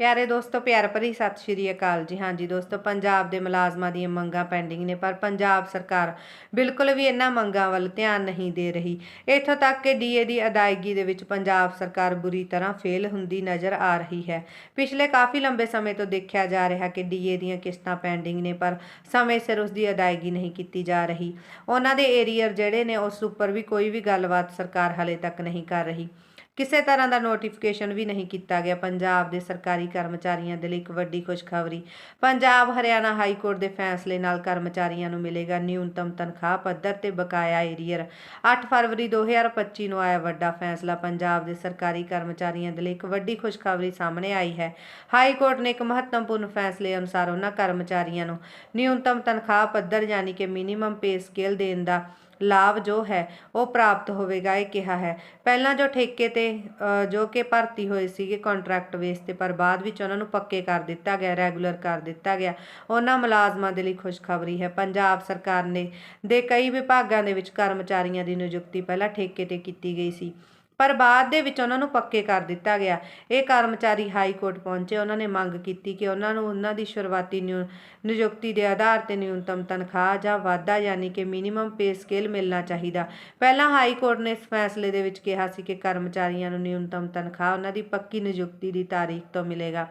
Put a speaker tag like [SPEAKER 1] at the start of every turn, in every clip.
[SPEAKER 1] ਪਿਆਰੇ ਦੋਸਤੋ, ਪਿਆਰ ਭਰੀ ਸਤਿ ਸ਼੍ਰੀ ਅਕਾਲ ਜੀ। ਹਾਂਜੀ ਦੋਸਤੋ, ਪੰਜਾਬ ਦੇ ਮੁਲਾਜ਼ਮਾਂ ਦੀਆਂ ਮੰਗਾਂ ਪੈਂਡਿੰਗ ਨੇ, ਪਰ ਪੰਜਾਬ ਸਰਕਾਰ ਬਿਲਕੁਲ ਵੀ ਇਹਨਾਂ ਮੰਗਾਂ ਵੱਲ ਧਿਆਨ ਨਹੀਂ ਦੇ ਰਹੀ। ਇੱਥੋਂ ਤੱਕ ਕਿ ਡੀਏ ਦੀ ਅਦਾਇਗੀ ਦੇ ਵਿੱਚ ਪੰਜਾਬ ਸਰਕਾਰ ਬੁਰੀ ਤਰ੍ਹਾਂ ਫੇਲ ਹੁੰਦੀ ਨਜ਼ਰ ਆ ਰਹੀ ਹੈ। ਪਿਛਲੇ ਕਾਫੀ ਲੰਬੇ ਸਮੇਂ ਤੋਂ ਦੇਖਿਆ ਜਾ ਰਿਹਾ ਕਿ ਡੀਏ ਦੀਆਂ ਕਿਸ਼ਤਾਂ ਪੈਂਡਿੰਗ ਨੇ, ਪਰ ਸਮੇਂ ਸਿਰ ਉਸ ਦੀ ਅਦਾਇਗੀ ਨਹੀਂ ਕੀਤੀ ਜਾ ਰਹੀ। ਉਹਨਾਂ ਦੇ ਏਰੀਅਰ ਜਿਹੜੇ ਨੇ, ਉਸ ਉੱਪਰ ਵੀ ਕੋਈ ਵੀ ਗੱਲਬਾਤ ਸਰਕਾਰ ਹਲੇ ਤੱਕ ਨਹੀਂ ਕਰ ਰਹੀ। ਕਿਸੇ ਤਰ੍ਹਾਂ ਦਾ ਨੋਟੀਫਿਕੇਸ਼ਨ ਵੀ ਨਹੀਂ ਕੀਤਾ ਗਿਆ। ਪੰਜਾਬ ਦੇ ਸਰਕਾਰੀ ਕਰਮਚਾਰੀਆਂ ਦੇ ਲਈ ਇੱਕ ਵੱਡੀ ਖੁਸ਼ਖਬਰੀ। ਪੰਜਾਬ ਹਰਿਆਣਾ ਹਾਈ ਕੋਰਟ ਦੇ ਫੈਸਲੇ ਨਾਲ ਕਰਮਚਾਰੀਆਂ ਨੂੰ ਮਿਲੇਗਾ ਨਿਊਨਤਮ ਤਨਖਾਹ ਪੱਧਰ ਤੇ ਬਕਾਇਆ ਏਰੀਅਰ। 8 ਫਰਵਰੀ 2025 ਨੂੰ ਆਇਆ ਵੱਡਾ ਫੈਸਲਾ। ਪੰਜਾਬ ਦੇ ਸਰਕਾਰੀ ਕਰਮਚਾਰੀਆਂ ਦੇ ਲਈ ਇੱਕ ਵੱਡੀ ਖੁਸ਼ਖਬਰੀ ਸਾਹਮਣੇ ਆਈ ਹੈ। ਹਾਈ ਕੋਰਟ ਨੇ ਇੱਕ ਮਹੱਤਵਪੂਰਨ ਫੈਸਲੇ ਅਨੁਸਾਰ ਉਹਨਾਂ ਕਰਮਚਾਰੀਆਂ ਨੂੰ ਨਿਊਨਤਮ ਤਨਖਾਹ ਪੱਧਰ ਯਾਨੀ ਕਿ ਮਿਨੀਮਮ ਪੇ ਸਕੇਲ ਦੇਣ ਦਾ ਲਾਭ ਜੋ ਹੈ, ਉਹ ਪ੍ਰਾਪਤ ਹੋਵੇਗਾ, ਇਹ ਕਿਹਾ ਹੈ। ਪਹਿਲਾਂ ਜੋ ਠੇਕੇ ਤੇ ਜੋ ਕਿ ਭਰਤੀ ਹੋਏ ਸੀਗੇ ਕੰਟਰੈਕਟ ਬੇਸ ਤੇ, ਪਰ ਬਾਅਦ ਵਿੱਚ ਉਹਨਾਂ ਨੂੰ ਪੱਕੇ ਕਰ ਦਿੱਤਾ ਗਿਆ ਰੈਗੂਲਰ ਕਰ ਦਿੱਤਾ ਗਿਆ। ਉਹਨਾਂ ਮੁਲਾਜ਼ਮਾਂ ਦੇ ਲਈ ਖੁਸ਼ਖਬਰੀ ਹੈ। ਪੰਜਾਬ ਸਰਕਾਰ ਨੇ ਦੇ ਕਈ ਵਿਭਾਗਾਂ ਦੇ ਵਿੱਚ ਕਰਮਚਾਰੀਆਂ ਦੀ ਨਿਯੁਕਤੀ ਪਹਿਲਾਂ ਠੇਕੇ ਤੇ ਕੀਤੀ ਗਈ ਸੀ। ਪਰ ਬਾਅਦ ਦੇ ਵਿੱਚ ਉਹਨਾਂ ਨੂੰ ਪੱਕੇ ਕਰ ਦਿੱਤਾ ਗਿਆ। ਇਹ ਕਰਮਚਾਰੀ ਹਾਈ ਕੋਰਟ ਪਹੁੰਚੇ। ਉਹਨਾਂ ਨੇ ਮੰਗ ਕੀਤੀ ਕਿ ਉਹਨਾਂ ਨੂੰ ਉਹਨਾਂ ਦੀ ਸ਼ੁਰੂਆਤੀ ਨਿਯੁ- ਨਿਯੁਕਤੀ ਦੇ ਆਧਾਰ ਤੇ ਨਿਊਨਤਮ ਤਨਖਾਹ ਜਾਂ ਵਾਧਾ ਯਾਨੀ ਕਿ ਮਿਨੀਮਮ ਪੇ ਸਕੇਲ ਮਿਲਣਾ ਚਾਹੀਦਾ। ਪਹਿਲਾਂ ਹਾਈ ਕੋਰਟ ਨੇ ਇਸ ਫੈਸਲੇ ਦੇ ਵਿੱਚ ਕਿਹਾ ਸੀ ਕਿ ਕਰਮਚਾਰੀਆਂ ਨੂੰ ਨਿਊਨਤਮ ਤਨਖਾਹ ਉਹਨਾਂ ਦੀ ਪੱਕੀ ਨਿਯੁਕਤੀ ਦੀ ਤਾਰੀਖ ਤੋਂ ਮਿਲੇਗਾ।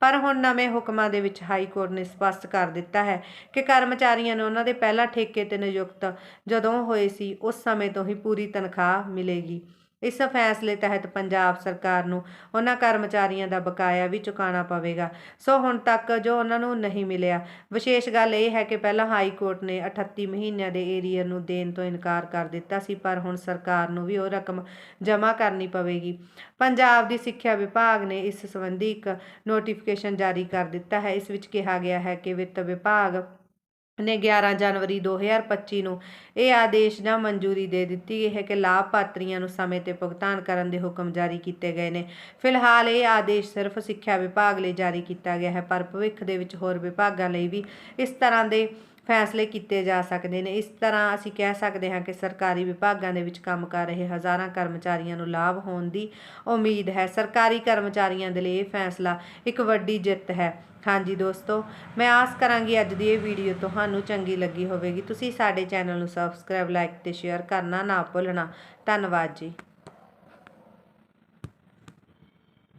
[SPEAKER 1] ਪਰ ਹੁਣ ਨਵੇਂ ਹੁਕਮਾਂ ਦੇ ਵਿੱਚ ਹਾਈ ਕੋਰਟ ਨੇ ਸਪਸ਼ਟ ਕਰ ਦਿੱਤਾ ਹੈ ਕਿ ਕਰਮਚਾਰੀਆਂ ਨੂੰ ਉਹਨਾਂ ਦੇ ਪਹਿਲਾਂ ਠੇਕੇ ਤੇ ਨਿਯੁਕਤ ਜਦੋਂ ਹੋਏ ਸੀ, ਉਸ ਸਮੇਂ ਤੋਂ ਹੀ ਪੂਰੀ ਤਨਖਾਹ ਮਿਲੇਗੀ। ਇਸ ਫੈਸਲੇ ਤਹਿਤ ਪੰਜਾਬ ਸਰਕਾਰ ਨੂੰ ਉਹਨਾਂ ਕਰਮਚਾਰੀਆਂ ਦਾ ਬਕਾਇਆ ਵੀ ਚੁਕਾਉਣਾ ਪਵੇਗਾ। ਸੋ ਹੁਣ ਤੱਕ ਜੋ ਉਹਨਾਂ ਨੂੰ ਨਹੀਂ ਮਿਲਿਆ, ਵਿਸ਼ੇਸ਼ ਗੱਲ ਇਹ ਹੈ ਕਿ ਪਹਿਲਾਂ ਹਾਈ ਕੋਰਟ ਨੇ 38 ਮਹੀਨਿਆਂ ਦੇ ਏਰੀਅਰ ਨੂੰ ਦੇਣ ਤੋਂ ਇਨਕਾਰ ਕਰ ਦਿੱਤਾ ਸੀ, ਪਰ ਹੁਣ ਸਰਕਾਰ ਨੂੰ ਵੀ ਉਹ ਰਕਮ ਜਮ੍ਹਾਂ ਕਰਨੀ ਪਵੇਗੀ। ਪੰਜਾਬ ਦੀ ਸਿੱਖਿਆ ਵਿਭਾਗ ਨੇ ਇਸ ਸੰਬੰਧੀ ਇੱਕ ਨੋਟੀਫਿਕੇਸ਼ਨ ਜਾਰੀ ਕਰ ਦਿੱਤਾ ਹੈ। ਇਸ ਵਿੱਚ ਕਿਹਾ ਗਿਆ ਹੈ ਕਿ ਵਿੱਤ ਵਿਭਾਗ ਨੇ 11 ਜਨਵਰੀ 2025 ਨੂੰ ਇਹ ਆਦੇਸ਼ ਜਾਂ ਮਨਜ਼ੂਰੀ ਦੇ ਦਿੱਤੀ ਗਈ ਹੈ ਕਿ ਲਾਭਪਾਤਰੀਆਂ ਨੂੰ ਸਮੇਂ ਤੇ ਭੁਗਤਾਨ ਕਰਨ ਦੇ ਹੁਕਮ ਜਾਰੀ ਕੀਤੇ ਗਏ ਨੇ। ਫਿਲਹਾਲ ਇਹ ਆਦੇਸ਼ ਸਿਰਫ ਸਿੱਖਿਆ ਵਿਭਾਗ ਲਈ ਜਾਰੀ ਕੀਤਾ ਗਿਆ ਹੈ, ਪਰ ਭਵਿੱਖ ਦੇ ਵਿੱਚ ਹੋਰ ਵਿਭਾਗਾਂ ਲਈ ਵੀ ਇਸ ਤਰ੍ਹਾਂ ਦੇ ਫੈਸਲੇ ਕੀਤੇ ਜਾ ਸਕਦੇ ਨੇ। ਇਸ ਤਰ੍ਹਾਂ ਅਸੀਂ ਕਹਿ ਸਕਦੇ ਹਾਂ ਕਿ ਸਰਕਾਰੀ ਵਿਭਾਗਾਂ ਦੇ ਵਿੱਚ ਕੰਮ ਕਰ ਰਹੇ ਹਜ਼ਾਰਾਂ ਕਰਮਚਾਰੀਆਂ ਨੂੰ ਲਾਭ ਹੋਣ ਦੀ ਉਮੀਦ ਹੈ। ਸਰਕਾਰੀ ਕਰਮਚਾਰੀਆਂ ਦੇ ਲਈ ਇਹ ਫੈਸਲਾ ਇੱਕ ਵੱਡੀ ਜਿੱਤ ਹੈ। ਹਾਂਜੀ ਦੋਸਤੋ, ਮੈਂ ਆਸ ਕਰਾਂਗੀ ਅੱਜ ਦੀ ਇਹ ਵੀਡੀਓ ਤੁਹਾਨੂੰ ਚੰਗੀ ਲੱਗੀ ਹੋਵੇਗੀ। ਤੁਸੀਂ ਸਾਡੇ ਚੈਨਲ ਨੂੰ ਸਬਸਕ੍ਰਾਈਬ ਲਾਈਕ ਤੇ ਸ਼ੇਅਰ ਕਰਨਾ ਨਾ ਭੁੱਲਣਾ। ਧੰਨਵਾਦ ਜੀ।